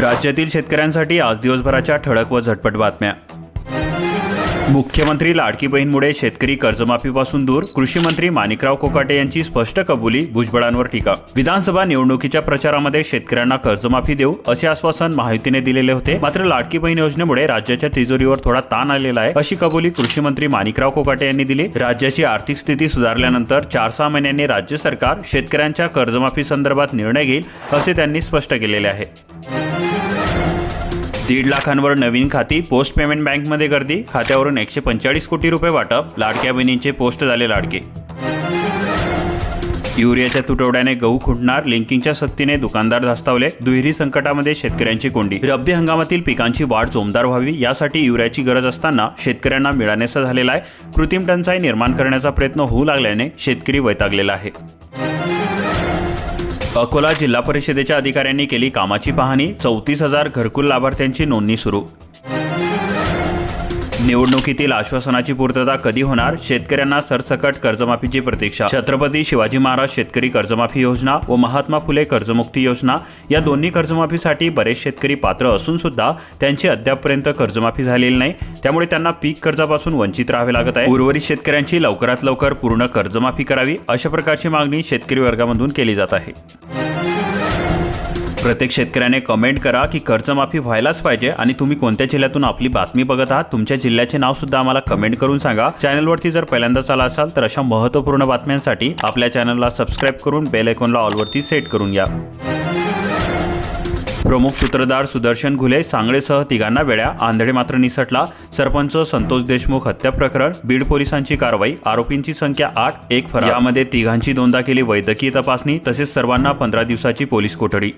राज्यातील शेतकऱ्यांसाठी आज दिवसभराच्या ठळक व झटपट बातम्या. मुख्यमंत्री लाडकी बहीणमुळे शेतकरी कर्जमाफीपासून दूर कृषी मंत्री माणिकराव कोकाटे यांची स्पष्ट कबुली भुजबळांवर टीका. विधानसभा निवडणुकीच्या प्रचारामध्ये शेतकऱ्यांना कर्जमाफी देऊ असे आश्वासन महायुतीने दिलेले होते. मात्र लाडकी बहीण योजनेमुळे राज्याच्या तिजोरीवर थोडा ताण आलेला आहे. अशी कबुली कृषी मंत्री माणिकराव कोकाटे यांनी दिली. राज्याची आर्थिक स्थिती सुधारल्यानंतर चार सहा महिन्यांनी राज्य सरकार शेतकऱ्यांच्या कर्जमाफी संदर्भात निर्णय घेईल असे त्यांनी स्पष्ट केलेले आहे. दीड लाखांवर नवीन खाती पोस्ट पेमेंट बँकमध्ये गर्दी. खात्यावरून एकशे पंचेचाळीस कोटी रुपये वाटप. लाडक्या बहिणींचे पोस्ट झाले लाडके. युरियाच्या तुटवड्याने गहू खुंटणार. लिंकिंगच्या सक्तीने दुकानदार धास्तावले. दुहेरी संकटामध्ये शेतकऱ्यांची कोंडी. रब्बी हंगामातील पिकांची वाढ जोमदार व्हावी. यासाठी युरियाची गरज असताना शेतकऱ्यांना मिळानेसा झालेला आहे. कृत्रिम टंचाई निर्माण करण्याचा प्रयत्न होऊ लागल्याने शेतकरी वैतागलेला आहे. अकोला जिल्हा परिषदेच्या अधिकाऱ्यांनी केली कामाची पाहणी. चौतीस हजार घरकुल लाभार्थ्यांची नोंदणी सुरू. निवडणुकीतील आश्वासनाची पूर्तता कधी होणार? शेतकऱ्यांना सरसकट कर्जमाफीची प्रतीक्षा. छत्रपती शिवाजी महाराज शेतकरी कर्जमाफी योजना व महात्मा फुले कर्जमुक्ती योजना या दोन्ही कर्जमाफीसाठी बरेच शेतकरी पात्र असून सुद्धा त्यांची अद्यापपर्यंत कर्जमाफी झालेली नाही. त्यामुळे त्यांना पीक कर्जापासून वंचित राहावे लागत आहे. उर्वरित शेतकऱ्यांची लवकरात लवकर पूर्ण कर्जमाफी करावी अशा प्रकारची मागणी शेतकरी वर्गामधून केली जात आहे. प्रत्येक शेतकऱ्याने कमेंट करा की कर्जमाफी व्हायलाच पाहिजे आणि तुम्ही कोणत्या जिल्ह्यातून आपली बातमी बघत आहात तुमच्या जिल्ह्याचे नाव सुद्धा आम्हाला कमेंट करून सांगा. चॅनलवरती जर पहिल्यांदाच आला असाल तर अशा महत्त्वपूर्ण बातम्यांसाठी आपल्या चॅनलला सबस्क्राईब करून बेल आयकॉनला ऑलवरती सेट करून घ्या. प्रमुख सूत्रधार सुदर्शन घुले सांगळेसह तिघांना वेळ्या आंधळे मात्र निसटला. सरपंच संतोष देशमुख हत्या प्रकरण बीड पोलिसांची कारवाई आरोपींची संख्या आठ एक फरार. यामध्ये तिघांची दोनदा केली वैद्यकीय तपासणी तसेच सर्वांना पंधरा दिवसाची पोलीस कोठडी.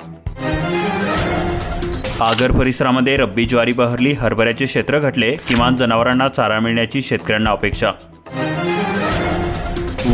आगर परिसरामध्ये रब्बी ज्वारी बहरली हरभऱ्याचे क्षेत्र घटले किमान जनावरांना चारा मिळण्याची शेतकऱ्यांना अपेक्षा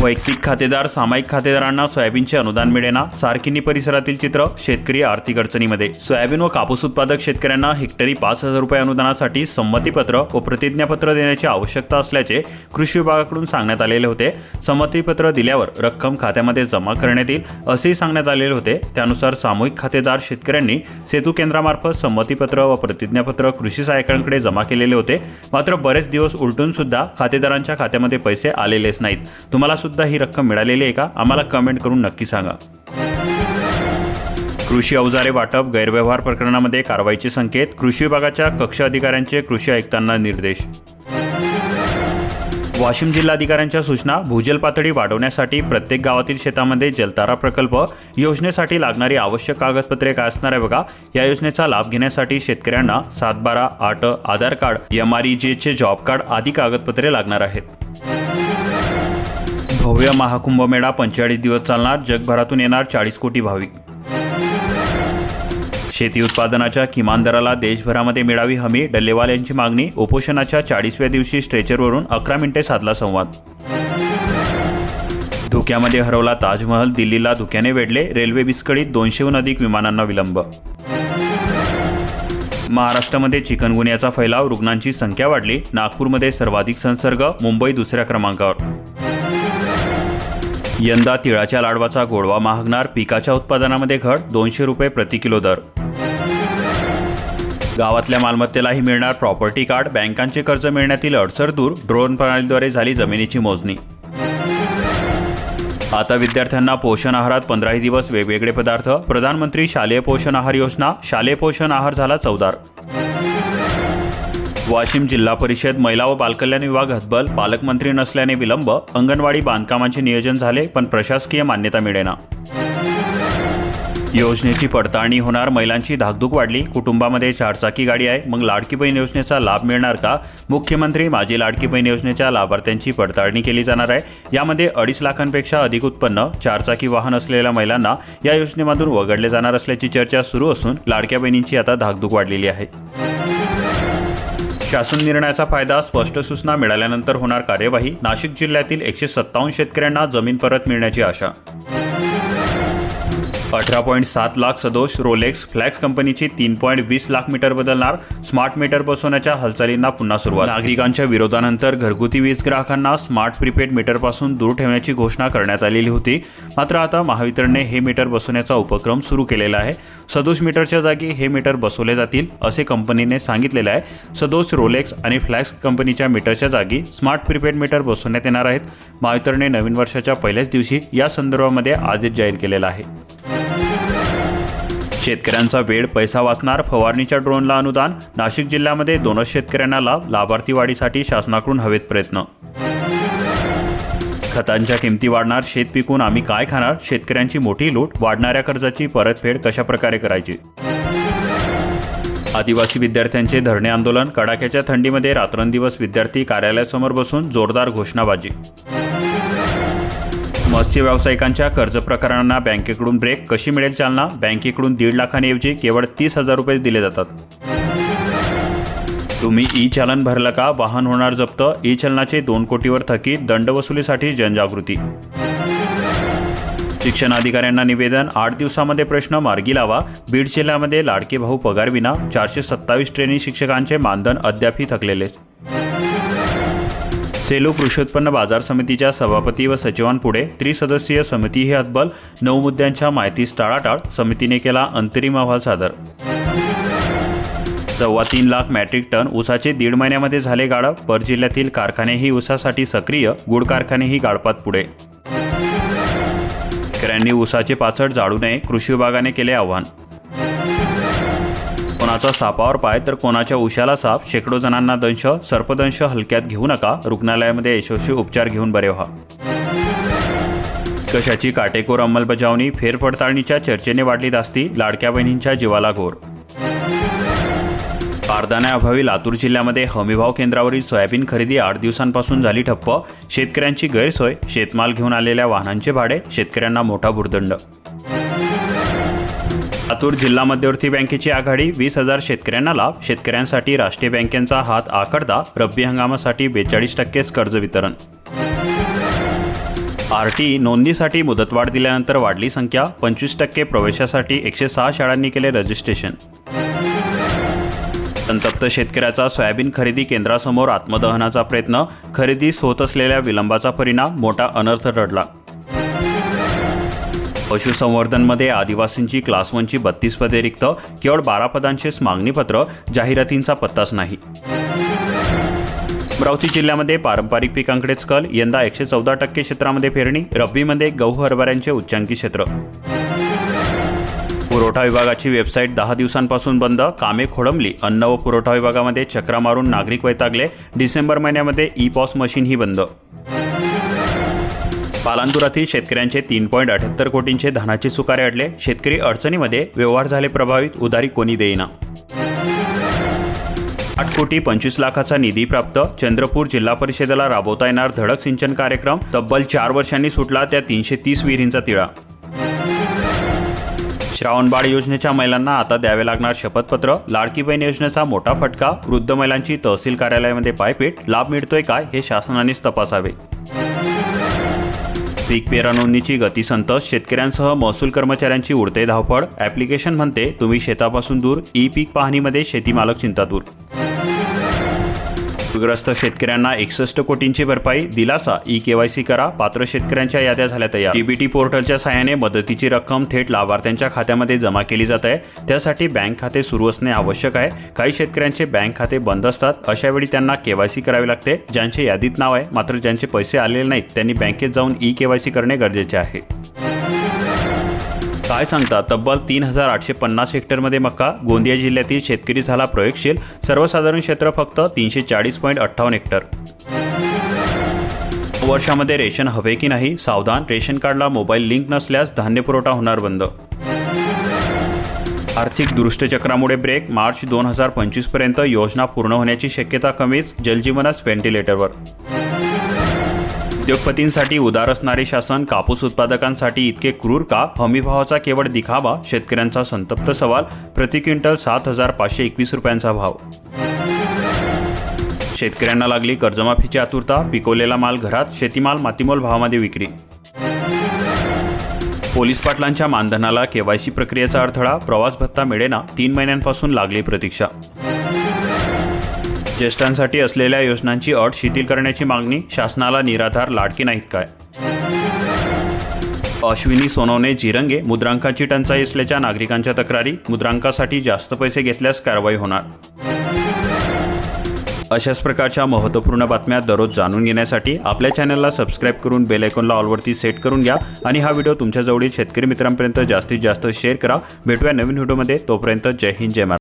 वैयक्तिक खातेदार सामायिक खातेदारांना सोयाबीनचे अनुदान मिळेना सारकिनी परिसरातील चित्र शेतकरी आर्थिक अडचणीमध्ये. सोयाबीन व कापूस उत्पादक शेतकऱ्यांना हेक्टरी पाच हजार रुपये अनुदानासाठी संमतीपत्र व प्रतिज्ञापत्र देण्याची आवश्यकता असल्याचे कृषी विभागाकडून सांगण्यात आलेले होते. संमतीपत्र दिल्यावर रक्कम खात्यामध्ये जमा करण्यात येईल असेही सांगण्यात आलेले होते. त्यानुसार सामूहिक खातेदार शेतकऱ्यांनी सेतू केंद्रामार्फत संमतीपत्र व प्रतिज्ञापत्र कृषी सहाय्यकांकडे जमा केलेले होते. मात्र बरेच दिवस उलटून सुद्धा खातेदारांच्या खात्यामध्ये पैसे आलेलेच नाहीत. तुम्हाला सुद्धा ही रक्कम मिळालेली आहे का? आम्हाला कमेंट करून नक्की सांगा. कृषी अवजारे वाटप गैरव्यवहार प्रकरणामध्ये कारवाईचे संकेत कृषी विभागाच्या कक्ष अधिकाऱ्यांचे कृषी आयुक्तांना निर्देश. वाशिम जिल्हाधिकाऱ्यांच्या सूचना भूजल पातळी वाढवण्यासाठी प्रत्येक गावातील शेतामध्ये जलतारा प्रकल्प योजनेसाठी लागणारी आवश्यक कागदपत्रे काय असणार आहे बघा? या योजनेचा लाभ घेण्यासाठी शेतकऱ्यांना सात बारा आठ आधार कार्ड एम आर चे जॉब कार्ड आदी कागदपत्रे लागणार आहेत. भव्य महाकुंभमेळा पंचेचाळीस दिवस चालणार जगभरातून येणार चाळीस कोटी भाविक. शेती उत्पादनाच्या किमान दराला देशभरामध्ये मिळावी हमी डल्लेवाल यांची मागणी उपोषणाच्या चाळीसव्या दिवशी स्ट्रेचरवरून अकरा मिनिटे साधला संवाद. धुक्यामध्ये हरवला ताजमहल दिल्लीला धुक्याने वेढले रेल्वे विस्कळीत दोनशेहून अधिक विमानांना विलंब. महाराष्ट्रामध्ये चिकनगुन्याचा फैलाव रुग्णांची संख्या वाढली नागपूरमध्ये सर्वाधिक संसर्ग मुंबई दुसऱ्या क्रमांकावर. यंदा तिळाच्या लाडवाचा गोडवा महागणार पिकाच्या उत्पादनामध्ये घट दोनशे रुपये प्रति किलो दर. गावातल्या मालमत्तेलाही मिळणार प्रॉपर्टी कार्ड बँकांचे कर्ज मिळण्यातील अडसर दूर ड्रोन प्रणालीद्वारे झाली जमिनीची मोजणी. आता विद्यार्थ्यांना पोषण आहारात पंधराही दिवस वेगवेगळे पदार्थ प्रधानमंत्री शालेय पोषण आहार योजना शालेय पोषण आहार झाला चौदार. वाशिम जिल्हा परिषद महिला व बालकल्याण विभाग हतबल पालकमंत्री नसल्याने विलंब अंगणवाडी बांधकामाचे नियोजन झाले पण प्रशासकीय मान्यता मिळेना. योजनेची पडताळणी होणार महिलांची धाकधूक वाढली कुटुंबामध्ये चारचाकी गाडी आहे मग लाडकी बहीण योजनेचा लाभ मिळणार का? मुख्यमंत्री माझी लाडकी बहीण योजनेच्या लाभार्थ्यांची पडताळणी केली जाणार आहे. यामध्ये अडीच लाखांपेक्षा अधिक उत्पन्न चारचाकी वाहन असलेल्या महिलांना या योजनेमधून वगळले जाणार असल्याची चर्चा सुरू असून लाडक्या बहिणींची आता धाकधूक वाढलेली आहे. शासन निर्णयाचा फायदा स्पष्ट सूचना मिळाल्यानंतर होणार कार्यवाही नाशिक जिल्ह्यातील एकशे सत्तावन्न शेतकऱ्यांना जमीन परत मिळण्याची आशा. अठरा पॉईंट सात लाख सदोष रोलेक्स फ्लॅक्स कंपनीची तीन पॉईंट वीस लाख मीटर बदलणार. स्मार्ट मीटर बसवण्याच्या हालचालींना पुन्हा सुरुवात. नागरिकांच्या विरोधानंतर घरगुती वीज ग्राहकांना स्मार्ट प्रीपेड मीटरपासून दूर ठेवण्याची घोषणा करण्यात आलेली होती. मात्र आता महावितरणने हे मीटर बसवण्याचा उपक्रम सुरू केलेला आहे. सदोष मीटरच्या जागी हे मीटर बसवले जातील असे कंपनीने सांगितलेले आहे. सदोष रोलेक्स आणि फ्लॅक्स कंपनीच्या मीटरच्या जागी स्मार्ट प्रीपेड मीटर बसवण्यात येणार आहेत. महावितरणने नवीन वर्षाच्या पहिल्याच दिवशी या संदर्भामध्ये आदेश जाहीर केलेला आहे. शेतकऱ्यांचा वेळ पैसा वाचणार फवारणीच्या ड्रोनला अनुदान नाशिक जिल्ह्यामध्ये दोनच शेतकऱ्यांना लाभ लाभार्थी वाढीसाठी शासनाकडून हवेत प्रयत्न. खतांच्या किमती वाढणार शेत पिकून आम्ही काय खाणार शेतकऱ्यांची मोठी लूट वाढणाऱ्या कर्जाची परतफेड कशा प्रकारे करायची? आदिवासी विद्यार्थ्यांचे धरणे आंदोलन कडाक्याच्या थंडीमध्ये रात्रंदिवस विद्यार्थी कार्यालयासमोर बसून जोरदार घोषणाबाजी. मत्स्य व्यावसायिकांच्या कर्ज प्रकरणांना बँकेकडून ब्रेक कशी मिळेल चालना? बँकेकडून दीड लाखांऐवजी केवळ तीस हजार रुपये दिले जातात. तुम्ही ई चलन भरलं का? वाहन होणार जप्त. ई चलनाचे दोन कोटीवर थकीत दंड वसुलीसाठी जनजागृती. शिक्षण अधिकाऱ्यांना निवेदन. आठ दिवसामध्ये प्रश्न मार्गी लावा. बीड जिल्ह्यामध्ये लाडके भाऊ पगारविना चारशे सत्तावीस ट्रेनिंग शिक्षकांचे मानधन अद्यापही थकलेलेच. सेलू कृषी उत्पन्न बाजार समितीच्या सभापती व सचिवांपुढे त्रिसदस्यीय समिती ही हतबल नऊ मुद्द्यांच्या माहितीस टाळाटाळ समितीने केला अंतरिम अहवाल सादर. सव्वा तीन लाख मॅट्रिक टन ऊसाचे दीड महिन्यामध्ये झाले गाळप पर जिल्ह्यातील कारखानेही ऊसासाठी सक्रिय गुड कारखानेही गाळपात पुढे. शेतकऱ्यांनी ऊसाचे पाचट जाळू नये कृषी विभागाने केले आव्हान. कोणाचा सापावर पाय तर कोणाच्या उशाला साप शेकडो जणांना दंश सर्पदंश हलक्यात घेऊ नका. रुग्णालयामध्ये यशस्वी उपचार घेऊन बरे व्हा. कशाची काटेकोर अंमलबजावणी फेरपडताळणीच्या चर्चेने वाढली दास्ती लाडक्या बहिणींच्या जीवाला घोर. बारदाण्याअभावी लातूर जिल्ह्यामध्ये हमीभाव केंद्रावरील सोयाबीन खरेदी आठ दिवसांपासून झाली ठप्प. शेतकऱ्यांची गैरसोय शेतमाल घेऊन आलेल्या वाहनांचे भाडे शेतकऱ्यांना मोठा भुर्दंड. लातूर जिल्हा मध्यवर्ती बँकेची आघाडी वीस हजार शेतकऱ्यांना लाभ. शेतकऱ्यांसाठी राष्ट्रीय बँकेचा हात आकडता रब्बी हंगामासाठी बेचाळीस टक्केच कर्ज वितरण. आर टी नोंदणीसाठी मुदतवाढ दिल्यानंतर वाढली संख्या. पंचवीस टक्के प्रवेशासाठी एकशे सहा शाळांनी केले रजिस्ट्रेशन. संतप्त शेतकऱ्याचा सोयाबीन खरेदी केंद्रासमोर आत्मदहनाचा प्रयत्न. खरेदीस होत असलेल्या विलंबाचा परिणाम. मोठा अनर्थ टळला पशुसंवर्धनमध्ये आदिवासींची क्लास वनची बत्तीस पदे रिक्त केवळ बारा पदांचेच मागणीपत्र जाहिरातींचा पत्ताच नाही. अमरावती जिल्ह्यामध्ये पारंपरिक पिकांकडेच कल यंदा एकशे चौदा टक्के क्षेत्रामध्ये पेरणी रब्बीमध्ये गहू हरभऱ्यांचे उच्चांकी क्षेत्र. पुरवठा विभागाची वेबसाईट दहा दिवसांपासून बंद कामे खोळंबली अन्न व पुरवठा विभागामध्ये चक्रा मारून नागरिक वैतागले. डिसेंबर महिन्यामध्ये ई पॉस मशीन ही बंद. पालांतुरातील शेतकऱ्यांचे तीन पॉईंट अठ्याहत्तर कोटींचे धानाचे सुकारे अडले. शेतकरी अडचणीमध्ये व्यवहार झाले प्रभावित उधारी कोणी देईना. आठ कोटी पंचवीस लाखाचा निधी प्राप्त. चंद्रपूर जिल्हा परिषदेला राबवता येणार धडक सिंचन कार्यक्रम. तब्बल चार वर्षांनी सुटला त्या तीनशे तीस विहिरींचा तिळा श्रावणबाळ योजनेच्या महिलांना आता द्यावे लागणार शपथपत्र. लाडकी बहीण योजनेचा मोठा फटका. वृद्ध महिलांची तहसील कार्यालयामध्ये पायपीट. लाभ मिळतोय काय हे शासनानेच तपासावे. पीक पेरा नोंदणीची गती शेतकऱ्यांसह महसूल कर्मचाऱ्यांची उडते धावपळ. ॲप्लिकेशन म्हणते तुम्ही शेतापासून दूर ई पीक पाहणीमध्ये शेती मालक चिंतातूर. पूरग्रस्त शेतकऱ्यांना एकसष्ट कोटींची भरपाई दिलासा ई केवायसी करा पात्र शेतकऱ्यांच्या याद्या झाल्या तयार. डीबीटी पोर्टलच्या सहाय्याने मदतीची रक्कम थेट लाभार्थ्यांच्या खात्यामध्ये जमा केली जात आहे. त्यासाठी बँक खाते सुरू असणे आवश्यक आहे. काही शेतकऱ्यांचे बँक खाते बंद असतात. अशा वेळी त्यांना केवायसी करावी लागते. ज्यांचे यादीत नाव आहे मात्र ज्यांचे पैसे आलेले नाहीत त्यांनी बँकेत जाऊन ई केवायसी करणे गरजेचे आहे. काय सांगता तब्बल तीन हजार आठशे पन्नास हेक्टरमध्ये मक्का गोंदिया जिल्ह्यातील शेतकरी झाला प्रयोगशील. सर्वसाधारण क्षेत्र फक्त तीनशे चाळीस पॉईंट अठ्ठावन्न हेक्टर. वर्षामध्ये रेशन हवे की नाही? सावधान. रेशन कार्डला मोबाईल लिंक नसल्यास धान्य पुरवठा होणार बंद. आर्थिक दुरुष्टचक्रामुळे ब्रेक. मार्च दोन हजार पंचवीसपर्यंत योजना पूर्ण होण्याची शक्यता कमीच. जलजीवनच व्हेंटिलेटरवर. उद्योगपतींसाठी उदार असणारे शासन कापूस उत्पादकांसाठी इतके क्रूर का? हमीभावाचा केवळ दिखावा? शेतकऱ्यांचा संतप्त सवाल? प्रति क्विंटल सात हजार पाचशे एकवीस रुपयांचा भाव. शेतकऱ्यांना लागली कर्जमाफीची आतुरता पिकवलेला माल घरात शेतीमाल मातीमोल भावामध्ये विक्री. पोलीस पाटलांच्या मानधनाला केवायसी प्रक्रियेचा अडथळा प्रवास भत्ता मिळेना तीन महिन्यांपासून लागली प्रतीक्षा. ज्येष्ठांसाठी असलेल्या योजनांची अट शिथिल करण्याची मागणी शासनाला निराधार लाडकी नाहीत काय? अश्विनी सोनवणे जिरंगे मुद्रांकाची टंचाई असल्याच्या नागरिकांच्या तक्रारी मुद्रांकासाठी जास्त पैसे घेतल्यास कारवाई होणार. अशाच प्रकारच्या महत्त्वपूर्ण बातम्या दररोज जाणून घेण्यासाठी आपल्या चॅनलला सबस्क्राईब करून बेल ऑलवरती सेट करून घ्या आणि हा व्हिडिओ तुमच्याजवळील शेतकरी मित्रांपर्यंत जास्तीत जास्त शेअर करा. भेटूया नवीन व्हिडिओमध्ये. तोपर्यंत जय हिंद जय महाराष्ट्र